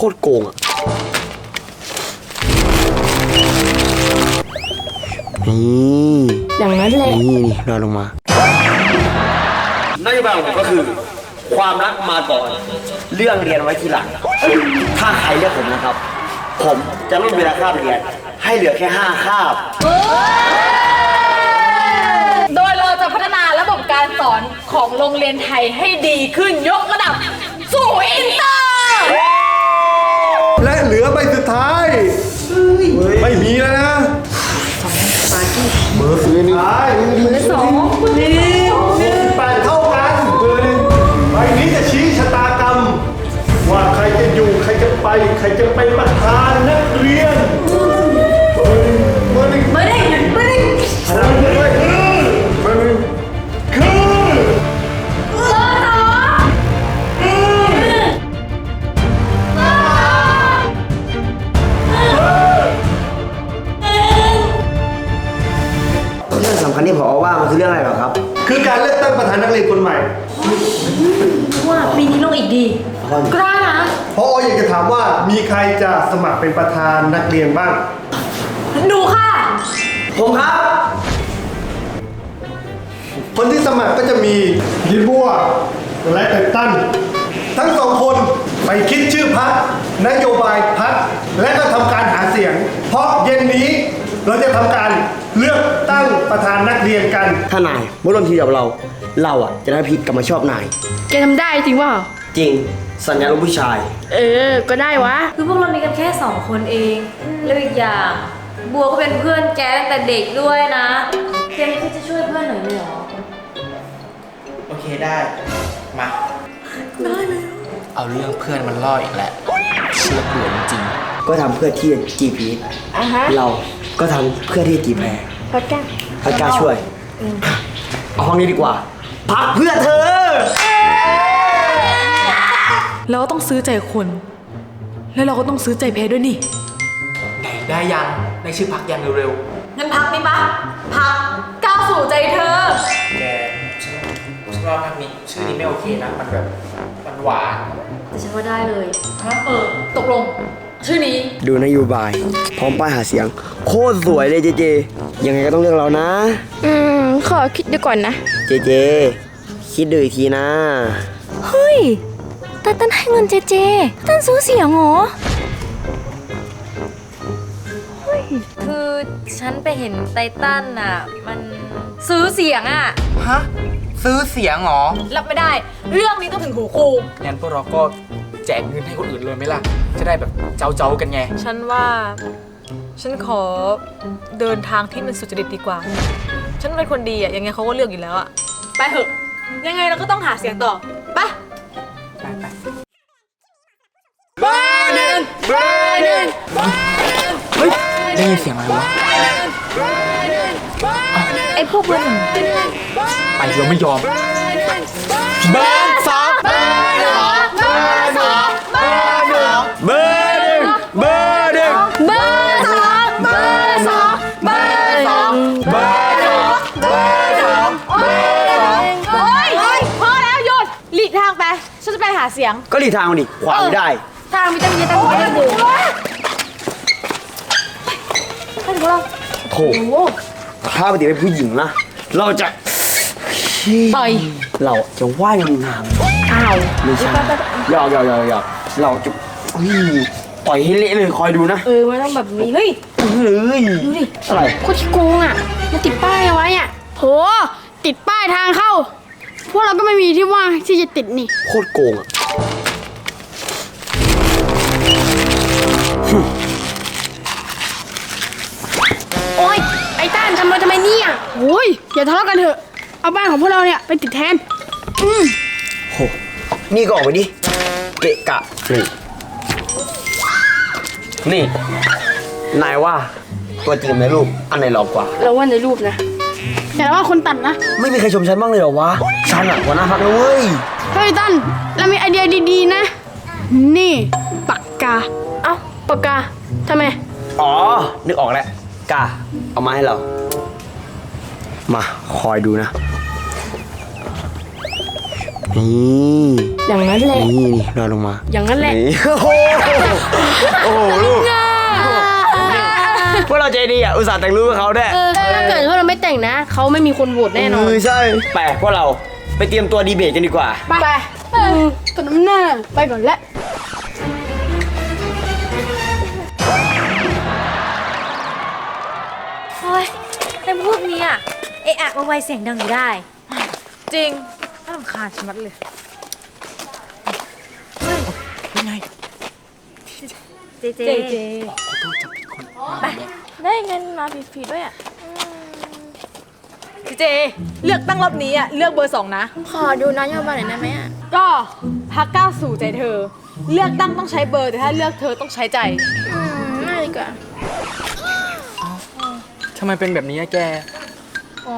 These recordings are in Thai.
คตรโกงอะ นี่อย่างนั้นแหละ นี่นี่นอนลงมานโยบายของผมก็คือ ความรักมาก่อน เรื่องเรียนไว้ทีหลัง ถ้าใครเลือกผมนะครับ ผมจะไม่มีเวลาคาบเรียน ให้เหลือแค่ห้าคาบ โดยเราจะพัฒนาระบบการสอนของโรงเรียนไทยให้ดีขึ้นยกระดับสู่อินเตอร์ และเหลือใบสุดท้าย ไม่มีแล้วนะเบอร์ซื้อนี่เบอร์สองแปดเท่ากันเบอร์หนึ่งใบนี้จะชี้ชะตากรรม ว่าใครจะอยู่ใครจะไป ใครจะเป็นประธาน เรื่องอะไรเหรอครับ คือการเลือกตั้งประธานนักเรียนคนใหม่ ว่าปีนี้ลงอีกดีกล้านะพออยากจะถามว่ามีใครจะสมัครเป็นประธานนักเรียนบ้างดูค่ะ ผมครับ คนที่สมัครก็จะมียิบัวและไตตัน ทั้งสองคนไปคิดชื่อพักนโยบายพักและก็ทำการหาเสียง เพราะเย็นนี้เราจะทำการ เลือกตั้งประธานนักเรียนกัน ถ้านายมาร่วมทีมกับเรา เราอะจะได้พิษกลับมาชอบนาย แกทำได้จริงเปล่าจริง สัญญาลูกผู้ชาย เออ ก็ได้วะ คือพวกเรามีกันแค่สองคนเอง แล้วอีกอย่าง บัวก็เป็นเพื่อนแกตั้งแต่เด็กด้วยนะแกไม่คิดจะช่วยเพื่อนหน่อยเลยเหรอ โอเคได้ มา เอาเรื่องเพื่อนมันล่ออีกแหละเชื่อเบื่อจริง ก็ทำเพื่อที่จะจีบพีทอะฮะเราก็ทำเพื่อที่จะจีบแพร พักกันพักกล้าช่วยเอาห้องนี้ดีกว่า พักเพื่อเธอ เราก็ต้องซื้อใจคน แล้วเราก็ต้องซื้อใจเพด้วยนี่ๆไหนได้ยังได้ชื่อพักยังเร็วงั้นพักนี่ปะพักก้าวสู่ใจเธอ ๆ แกฉันฉันว่าพักนี้ชื่อนี้ไม่โอเคนะ มันแบบ มันหวาน แต่ฉันว่าได้เลยเออ ตกลง ชื่อนี้ ดูนโยบาย พร้อมป้ายหาเสียง โคตรสวยเลยเจเจ ยังไงก็ต้องเลือกเรานะ อืม ขอคิดดูก่อนนะ เจเจ คิดดูอีกทีนะ เฮ้ยตาตันให้เงินเจเจตันซื้อเสียงเหรอ คือฉันไปเห็นไตตันอะ มันซื้อเสียงอะ ฮะ ซื้อเสียงเหรอ รับไม่ได้ เรื่องนี้ต้องถึงหูครู งั้นพวกเราก็แจกเงินให้คนอื่นเลยไหมล่ะ จะได้แบบเจ้าๆกันไง ฉันว่า ฉันขอเดินทางที่มันสุจริตดีกว่า ฉันเป็นคนดีอะยังไงเขาก็เลือกอยู่แล้วอะไปเถอะ ยังไงเราก็ต้องหาเสียงต่อไปไปไปเฮ้ยได้ยินเสียงอะไรวะ ไอ้พวกเบอร์หนึ่งไปเราไม่ยอม เบอร์สอง หาเสียงก็หลีกทางมาดิขวางไม่ได้ ทางมีตั้งเยอะตั้งเยอะเลยโถถ้าปฏิเป็นผู้หญิงนะ เราจะต่อยเราจะว่ายงามๆอ้าวไม่ใช่หยอกหยอกหยอกหยอกเราจะอุ้ยปล่อยให้เละเลยคอยดูนะ เออมันต้องแบบนี้เฮ้ยเฮ้ยดูดิอะไรโคตรขี้โกงอะมาติดป้ายเอาไว้อะโหติดป้ายทางเข้า พวกเราก็ไม่มีที่ว่างที่จะติดนี่ โคตรโกงอะโอ๊ย ไอ้ต้านทำมาทำไมเนี่ย โอ้ยอย่าทะเลาะกันเถอะ เอาบ้านของพวกเราเนี่ยไปติดแทน อืมโหนี่ก็ออกไปดิ เกะกะ นี่ นี่ นายว่าตัวจริงในรูปอันไหนหลอกกว่า เราว่าในรูปนะ แต่ว่าคนตัดนะ ไม่มีใครชมฉันบ้างเลยเหรอวะ ฉันอะหัวหน้าพักนะเว้ยเฮ้ยตั้นเรามีไอเดียดีๆนะ นี่ปากกา เอ้าปากกาทำไม อ๋อ นึกออกแล้วกาเอามาให้เรา มาคอยดูนะ นี่อย่างนั้นแหละ นี่นี่นอนลงมาอย่างนั้นแหละนี่โอ้โหโอ้โหลูกพวกเราใจดีอะอุตส่าห์แต่งรูปให้เขาด้วยเออถ้าเกิดว่าเราไม่แต่งนะ เขาไม่มีคนโหวตแน่นอน เออใช่ แปลกพวกเรา ไปเตรียมตัวดีเบตกันดีกว่า ไปเออตอนน้ำหน้าไปก่อนละโอ้ยไอ้พวกเนี้อะเอะอะมาไวเสียงดังอยู่ได้ จริงน่ารำคาญชะมัดเลยเจเจเจเจ ได้เงินมาฟรีๆด้วยอะ เจ เลือกตั้งรอบนี้อะ เลือกเบอร์สองนะ ขอดูนโยบายหน่อยได้ไหมอะก็พักก้าวสู่ใจเธอ เลือกตั้งต้องใช้เบอร์ แต่ถ้าเลือกเธอต้องใช้ใจ อืมน่าดีกว่า ทำไมเป็นแบบนี้อะแก อ๋อ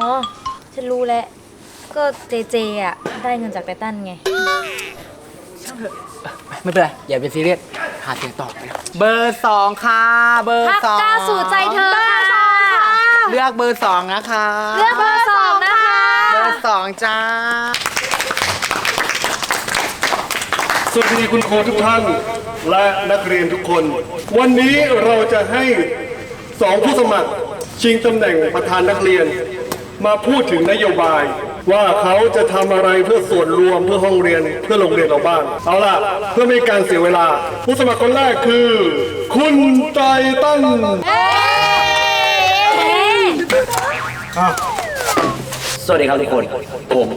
ฉันรู้แล้ว ก็เจเจอะ ได้เงินจากไตตันไง ไม่เป็นไร อย่าเป็นซีเรียส หาเสียงตอบไปแล้วเบอร์สองค่ะ เบอร์พักสอง ก้าวสู่ใจเธอค่ะ เลือกเบอร์สองนะคะเลือกเบอร์สองนะคะ เบอร์สองจ้า สวัสดีคุณครูทุกท่านและนักเรียนทุกคน วันนี้เราจะให้สองผู้สมัคร ชิงตำแหน่งประธานนักเรียน มาพูดถึงนโยบาย ว่าเขาจะทำอะไรเพื่อส่วนรวมเพื่อห้องเรียนเพื่อโรงเรียนเราบ้าง เอาล่ะ เพื่อไม่ให้การเสียเวลา ผู้สมัครคนแรกคือ คุณไตตัน สวัสดีครับทุกคน ผม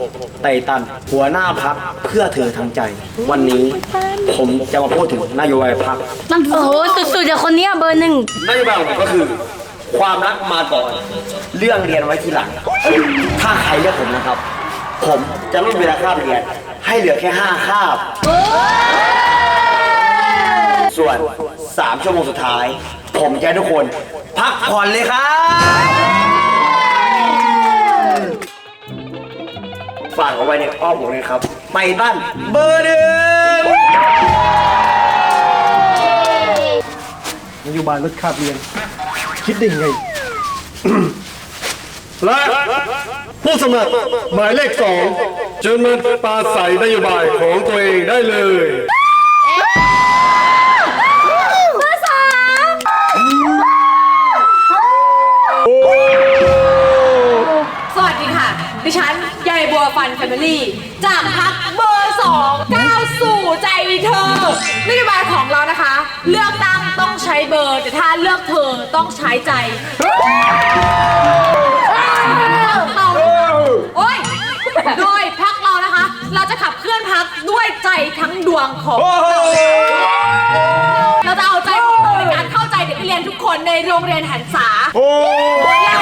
ไตตัน หัวหน้าพักเพื่อเธอทั้งใจ วันนี้ผมจะมาพูดถึงนโยบายพักโอ้โหสุดๆจากคนเนี้ยเบอร์หนึ่งนโยบายของผมก็คือ ความรักมาก่อน เรื่องเรียนไว้ทีหลัง ถ้าใครเลือกผมนะครับ ผมจะลดเวลาคาบเรียน ให้เหลือแค่ห้าคาบ ส่วน 3 ชั่วโมงสุดท้าย ผมจะให้ทุกคน พักผ่อนเลยครับ ฝากเอาไว้ในอ้อมอกเลยครับไตตันเบอร์หนึ่งนโยบายลดคาบเรียน คิดได้ไง และผู้สมัครหมายเลขสองเชิญมาปราศัยนโยบายของตัวเองได้เลย ยายบัวฟันแฟมิลี่จากพักเบอร์สองก้าวสู่ใจเธอนโยบายของเรานะคะ เลือกตั้งต้องใช้เบอร์ แต่ถ้าเลือกเธอต้องใช้ใจเราโอ้ยโดยพักเรานะคะ เราจะขับเคลื่อนพักด้วยใจทั้งดวงของเราเราจะเอาใจของเราในการเข้าใจเด็กนักเรียนทุกคนในโรงเรียนหันษาและ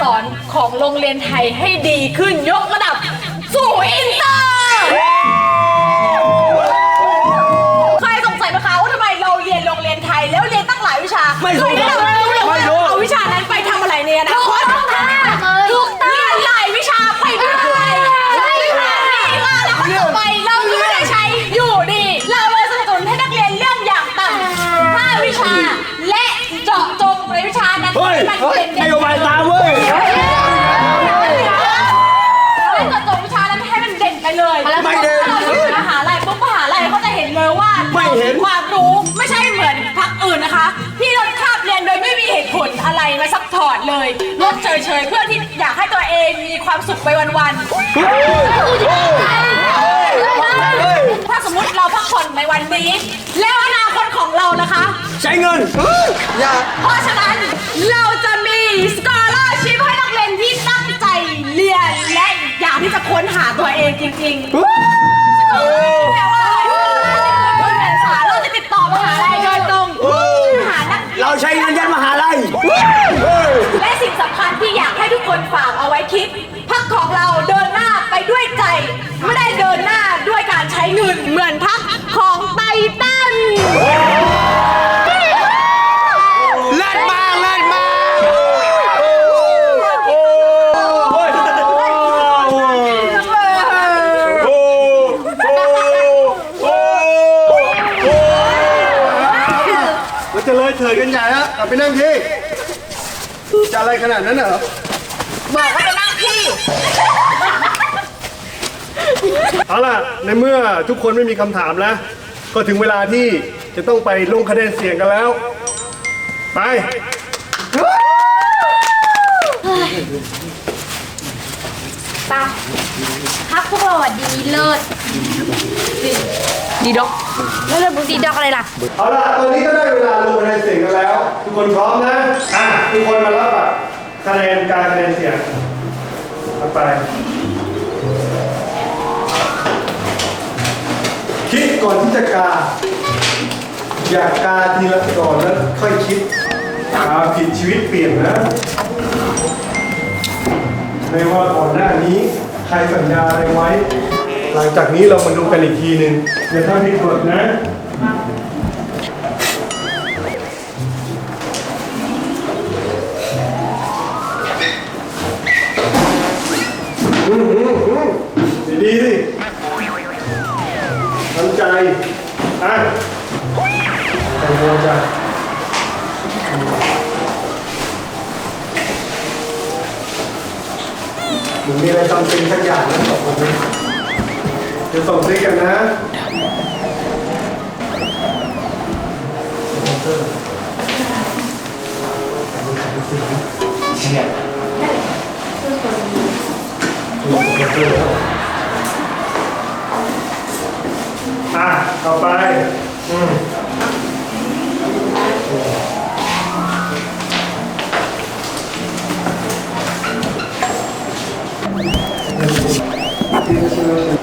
สอนของโรงเรียนไทยให้ดีขึ้นยกระดับสู่อินเตอร์ พอร์ตเลยลดเฉยๆเพื่อที่อยากให้ตัวเองมีความสุขไปวันๆถ้าสมมติเราพักผ่อนในวันนี้ แล้วอนาคตของเรานะคะ ใช้เงินเพราะฉะนั้นเราจะมีสกอ l ร์ชิพให้นักเรียนที่ตั้งใจเรียนและอยากที่จะค้นหาตัวเองจริงๆแปลว่าอะไริดพักของเราเดินหน้าไปด้วยใจ ไม่ได้เดินหน้าด้วยการใช้เงินเหมือนพักของไตตันเลิศมากเลิศมากมันจะเลยเถิดกันใหญ่แล้วกลับไปนั่งที่จะอะไรขนาดนั้นเหรอบอกว่า เอาล่ะ ในเมื่อทุกคนไม่มีคำถามแล้ว ก็ถึงเวลาที่จะต้องไปลงคะแนนเสียงกันแล้ว ไปพักพวกเราอะดีเลิศดีด็อกแล้วเรื่องดีด็อกอะไรล่ะ เอาล่ะ ตอนนี้ก็ได้เวลาลงคะแนนเสียงกันแล้ว ทุกคนพร้อมนะ อะ ทุกคนมารับบัตรคะแนนการคะแนนเสียงเอา ไป คิดก่อนที่จะกา อยากกาทีละก่อนแล้วค่อยคิดกาผิดชีวิตเปลี่ยนนะไม่ว่าก่อนหน้านี้ ใครสัญญาอะไรไว้ หลังจากนี้เรามาดูกันอีกทีหนึ่งอย่าทำผิดกฎนะ อะต่อไป อืม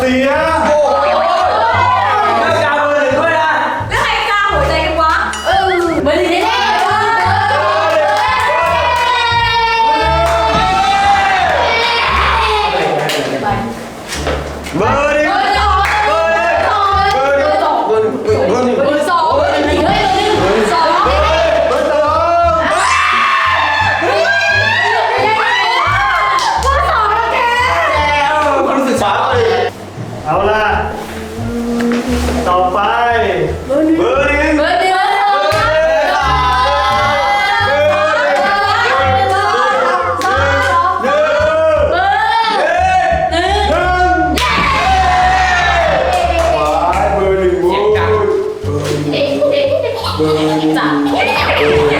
เสีย เ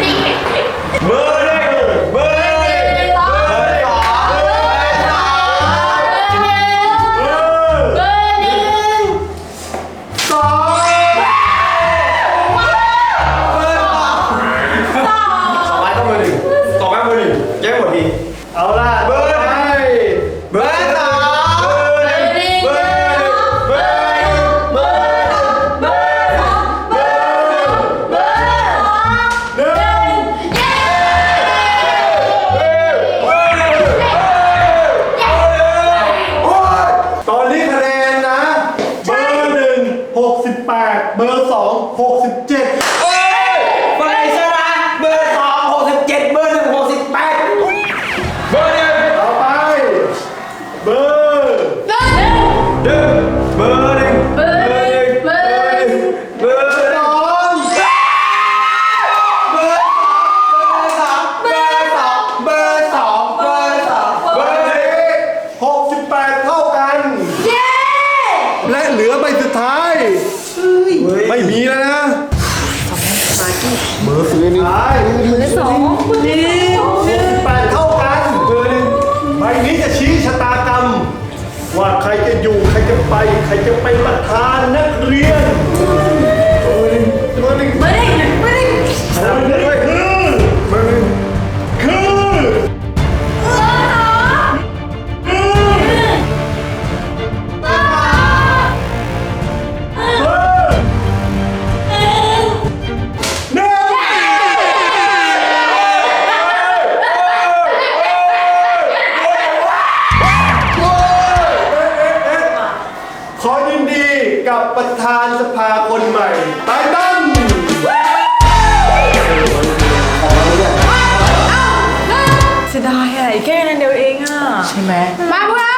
ไหมมาพวกเรา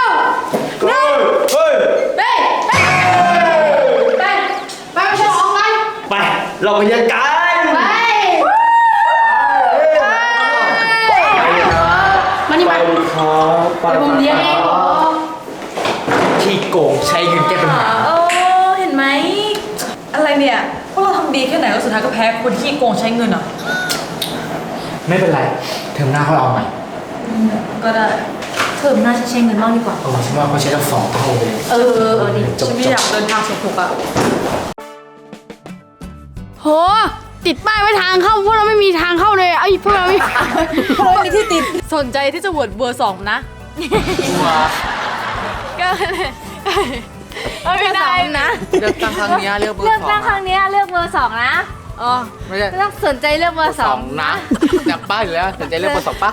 เฮ้ยเฮ้ยเฮ้ยเฮ้ยไปไปไปฉลองกันไป เราไปยังกัน ไปมานี่มาครับเดี๋ยวผมเลี้ยงเองที่โกงใช้เงินแก้ปัญหาโอ้เห็นไหมอะไรเนี่ยพวกเราทำดีแค่ไหนก็สุดท้ายก็แพ้คนที่โกงใช้เงินอะไม่เป็นไรเทอมหน้าเขาเอาใหม่ก็ได้ เทอมหน้าฉันใช้เงินมากดีกว่า เออฉันว่าเขาใช้ตั้งสองเท่าเลยเออเออเออดิจบฉันไม่จอบยากเดินทางสุขุกอะโห ติดป้ายไว้ทางเข้าพวกเราไม่มีทางเข้าเลยไอ้ยพวกเราไม่พวกเรามีที่ติดสนใจที่จะโหวตเบอร์สองนะก็เลยไม่ได้นะเลือกตั้งครั้งเนี้ยเลือกเบอร์เลือกสองตั้งครั้งเนี้ยเลือกเบอร์สองนะอ๋อ ไม่ใช่เลือกสนใจเลือกเบอร์สสอองงนะจับป้าอยู่แล้วสนใจเลือกเบอร์สองป้า